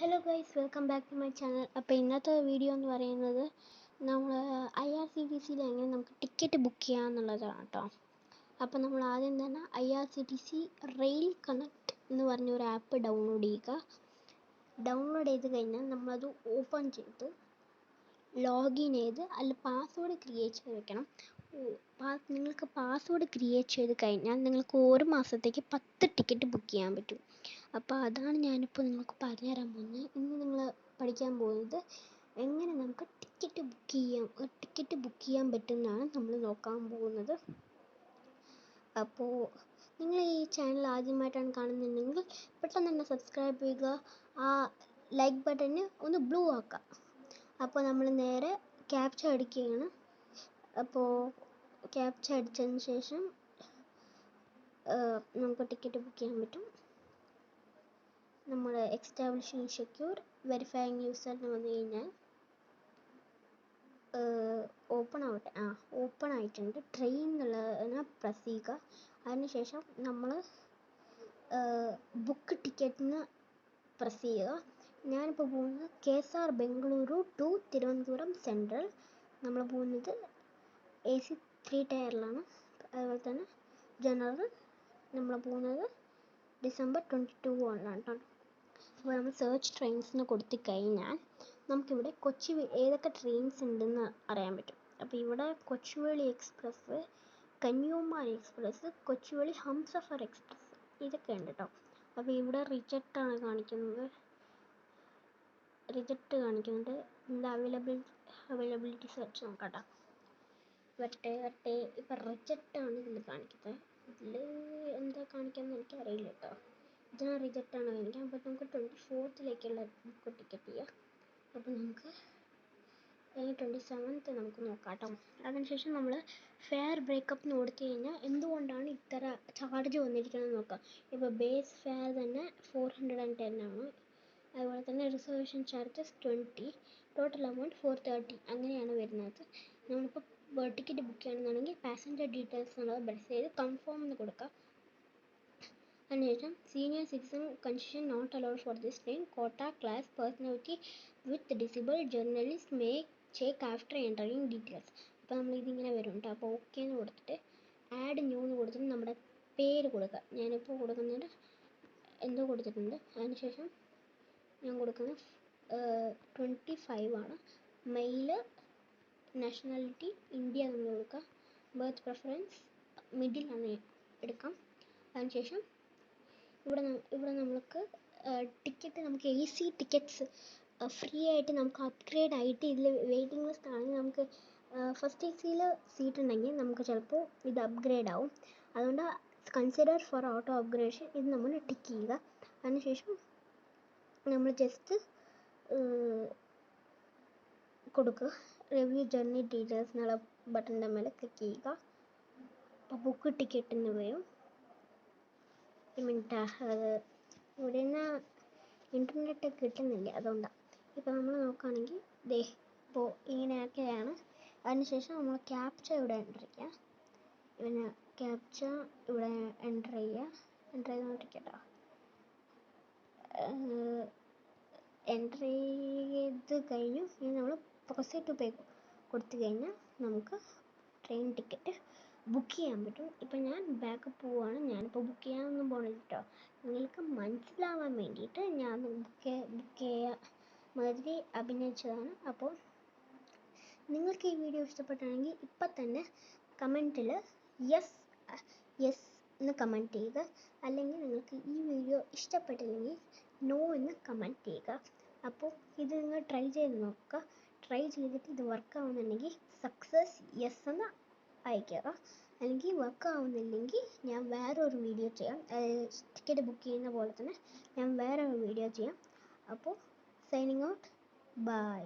Hello guys welcome back to my channel അപ്പോൾ ഇന്നത്തെ video എന്ന് പറയുന്നത് നമ്മൾ ഐ ആർ സി ടി സിയിൽ എങ്ങനെ നമുക്ക് ടിക്കറ്റ് ബുക്ക് ചെയ്യാം എന്നുള്ളതാണ് കേട്ടോ അപ്പോൾ നമ്മൾ ആദ്യം തന്നെ I R C T C rail connect എന്ന് പറഞ്ഞ ഒരു ആപ്പ് ഡൗൺലോഡ് ചെയ്യുക. ഡൗൺലോഡ് ചെയ്ത് കഴിഞ്ഞാൽ നമ്മളത് ഓപ്പൺ ചെയ്ത് ലോഗിൻ ചെയ്ത് അതിൽ പാസ്വേഡ് ക്രിയേറ്റ് ചെയ്ത് വെക്കണം. നിങ്ങൾക്ക് പാസ്വേഡ് ക്രിയേറ്റ് ചെയ്ത് കഴിഞ്ഞാൽ നിങ്ങൾക്ക് ഒരു മാസത്തേക്ക് പത്ത് ടിക്കറ്റ് ബുക്ക് ചെയ്യാൻ പറ്റും. അപ്പോൾ അതാണ് ഞാനിപ്പോൾ നിങ്ങൾക്ക് പറഞ്ഞു തരാൻ പോകുന്നത്. ഇന്ന് നിങ്ങൾ പഠിക്കാൻ പോകുന്നത് എങ്ങനെ നമുക്ക് ടിക്കറ്റ് ബുക്ക് ചെയ്യാം ടിക്കറ്റ് ബുക്ക് ചെയ്യാൻ പറ്റുമെന്നാണ് നമ്മൾ നോക്കാൻ പോകുന്നത്. അപ്പോൾ നിങ്ങൾ ഈ ചാനൽ ആദ്യമായിട്ടാണ് കാണുന്നുണ്ടെങ്കിൽ പെട്ടെന്ന് തന്നെ സബ്സ്ക്രൈബ് ചെയ്യുക. ആ ലൈക്ക് ബട്ടന് ഒന്ന് ബ്ലൂ ആക്കുക. അപ്പോൾ നമ്മൾ നേരെ ക്യാപ്ച അടിക്കുകയാണ്. അപ്പോൾ ക്യാപ്ച അടിച്ചതിന് ശേഷം നമുക്ക് ടിക്കറ്റ് ബുക്ക് ചെയ്യാൻ പറ്റും. നമ്മൾ എക്സ്റ്റാബ്ലിഷിംഗ് സെക്യൂർ വെരിഫൈങ് യൂസർ എന്ന് വന്നു കഴിഞ്ഞാൽ ഓപ്പൺ ആവട്ടെ. ആ ഓപ്പൺ ആയിട്ടുണ്ട്. ട്രെയിൻ എന്നുള്ളതിനെ പ്രസ് ചെയ്യുക അതിനുശേഷം നമ്മൾ ബുക്ക് ടിക്കറ്റിന് പ്രസ് ചെയ്യുക ഞാനിപ്പോൾ പോകുന്നത് K S R Bengaluru to Thiruvananthapuram central നമ്മൾ പോകുന്നത് എ സി ത്രീ ടയറിലാണ് അതുപോലെ തന്നെ ജനറൽ നമ്മൾ പോകുന്നത് ഡിസംബർ ട്വന്റി ടു ആണ് കേട്ടോ അപ്പോൾ നമ്മൾ സെർച്ച് ട്രെയിൻസിന് കൊടുത്തു കഴിഞ്ഞാൽ നമുക്കിവിടെ കൊച്ചി ഏതൊക്കെ ട്രെയിൻസ് ഉണ്ടെന്ന് അറിയാൻ പറ്റും. അപ്പോൾ ഇവിടെ Kochuveli express Kanyakumari express Kochuveli Humsafar express ഇതൊക്കെ ഉണ്ട് കേട്ടോ അപ്പോൾ ഇവിടെ റിജക്റ്റ് ആണ് കാണിക്കുന്നത്. റിജക്റ്റ് കാണിക്കുന്നുണ്ട് ഇതിന്റെ അവൈലബിൾ അവൈലബിലിറ്റി സെർച്ച് നോക്കാം കേട്ടോ വട്ടെ വട്ടെ ഇപ്പം റിജക്റ്റ് ആണ് ഇതിൽ കാണിക്കുന്നത്. ഇതിൽ എന്താ കാണിക്കുന്നത് എനിക്കറിയില്ല കേട്ടോ ഇതിന് റിജക്റ്റ് ആണ്. കാണിക്കുക അപ്പോൾ നമുക്ക് ട്വന്റി ഫോർത്തിലേക്കുള്ള ബുക്ക് ടിക്കറ്റ് ചെയ്യാം. അപ്പോൾ നമുക്ക് ട്വന്റി സെവൻത്ത് നമുക്ക് നോക്കാം കേട്ടോ അതിനുശേഷം നമ്മൾ ഫെയർ ബ്രേക്കപ്പ് കൊടുത്തു കഴിഞ്ഞാൽ എന്തുകൊണ്ടാണ് ഇത്ര ചാർജ് വന്നിരിക്കുന്നത് നോക്കാം. ഇപ്പോൾ ബേസ് ഫെയർ തന്നെ ഫോർ ഹൺഡ്രഡ് ആൻഡ് ടെൻ ആണ്. അതുപോലെ തന്നെ reservation charges twenty total amount four thirty അങ്ങനെയാണ് വരുന്നത്. നമ്മളിപ്പോൾ ടിക്കറ്റ് ബുക്ക് ചെയ്യണമെന്നുണ്ടെങ്കിൽ പാസഞ്ചർ ഡീറ്റെയിൽസ് നമ്മൾ പ്രസ് ചെയ്ത് കൺഫേം എന്ന് കൊടുക്കുക അതിനുശേഷം senior citizen concession not allowed for this train quota class personality with disable journalist may check after entering details അപ്പോൾ നമ്മൾ ഇതിങ്ങനെ വരും കേട്ടോ അപ്പോൾ ഓക്കെ എന്ന് കൊടുത്തിട്ട് ആഡ് ന്യൂ എന്ന് കൊടുത്തിട്ട് നമ്മുടെ പേര് കൊടുക്കുക. ഞാനിപ്പോൾ കൊടുക്കുന്നത് എന്തോ കൊടുത്തിട്ടുണ്ട്. അതിനുശേഷം ഞാൻ കൊടുക്കുന്നത് ട്വന്റി ഫൈവ് ആണ്. മെയിൽ നാഷണാലിറ്റി ഇന്ത്യ എന്ന് കൊടുക്കുക. ബർത്ത് പ്രിഫറൻസ് ആണ് എടുക്കാം. അതിനുശേഷം ഇവിടെ ഇവിടെ നമുക്ക് ടിക്കറ്റ് നമുക്ക് എ സി ടിക്കറ്റ്സ് ഫ്രീ ആയിട്ട് നമുക്ക് അപ്ഗ്രേഡ് ആയിട്ട് ഇതിൽ വെയിറ്റിംഗ് ലിസ്റ്റ് നമുക്ക് ഫസ്റ്റ് എ സിയിൽ സീറ്റ് ഉണ്ടെങ്കിൽ നമുക്ക് ചിലപ്പോൾ ഇത് അപ്ഗ്രേഡ് ആവും. അതുകൊണ്ട് കൺസിഡർ ഫോർ ഓട്ടോ അപ്ഗ്രേഡേഷൻ ഇത് നമ്മൾ ടിക്ക് ചെയ്യുക. അതിനുശേഷം നമ്മൾ ജസ്റ്റ് കൊടുക്കുക. റിവ്യൂ ജേർണി ഡീറ്റെയിൽസ് എന്നുള്ള ബട്ടന്റെ മേലെ ക്ലിക്ക് ചെയ്യുക. അപ്പോൾ ബുക്ക് ടിക്കറ്റ് എന്ന് വരും മിനിറ്റ് അത് ഇവിടെ നിന്ന് ഇന്റർനെറ്റ് കിട്ടുന്നില്ല അതുകൊണ്ടാണ് ഇപ്പോൾ നമ്മൾ നോക്കുകയാണെങ്കിൽ ദേ ഇപ്പോൾ ഇങ്ങനെയൊക്കെയാണ്. അതിനുശേഷം നമ്മൾ ക്യാപ്ച ഇവിടെ എന്റർ ചെയ്യുക പിന്നെ ക്യാപ്ച ഇവിടെ എന്റർ ചെയ്യുക എന്റർ ചെയ്തുകൊണ്ടിരിക്കട്ടോ എന്റർ ചെയ്ത് കഴിഞ്ഞു. ഇനി നമ്മൾ പ്രൊസീഡ് ടു പേ കൊടുത്തു കഴിഞ്ഞാൽ നമുക്ക് ട്രെയിൻ ടിക്കറ്റ് ബുക്ക് ചെയ്യാൻ പറ്റും. ഇപ്പം ഞാൻ ബാക്ക് പോവുകയാണ് ഞാനിപ്പോൾ ബുക്ക് ചെയ്യാനൊന്നും പോകണില്ല കേട്ടോ നിങ്ങൾക്ക് മനസ്സിലാവാൻ വേണ്ടിയിട്ട് ഞാൻ ബുക്ക് ബുക്ക് ചെയ്യുക മാതിരി അഭിനയിച്ചതാണ്. അപ്പോൾ നിങ്ങൾക്ക് ഈ വീഡിയോ ഇഷ്ടപ്പെട്ടാണെങ്കിൽ ഇപ്പം തന്നെ കമന്റിൽ യെസ് യെസ് എന്ന് കമന്റ് ചെയ്യുക. അല്ലെങ്കിൽ നിങ്ങൾക്ക് ഈ വീഡിയോ ഇഷ്ടപ്പെട്ടില്ലെങ്കിൽ നോ എന്ന് കമന്റ് ചെയ്യുക. അപ്പോൾ ഇത് നിങ്ങൾ ട്രൈ ചെയ്ത് നോക്കുക. ട്രൈ ചെയ്തിട്ട് ഇത് വർക്ക് ആവുന്നുണ്ടെങ്കിൽ സക്സസ് യെസ് എന്ന് അയക്കുക അല്ലെങ്കിൽ വർക്ക് ആവുന്നില്ലെങ്കിൽ ഞാൻ വേറൊരു വീഡിയോ ചെയ്യാം. ടിക്കറ്റ് ബുക്ക് ചെയ്യുന്ന പോലെ തന്നെ ഞാൻ വേറെ ഒരു വീഡിയോ ചെയ്യാം. അപ്പോൾ സൈനിങ് ഔട്ട് ബൈ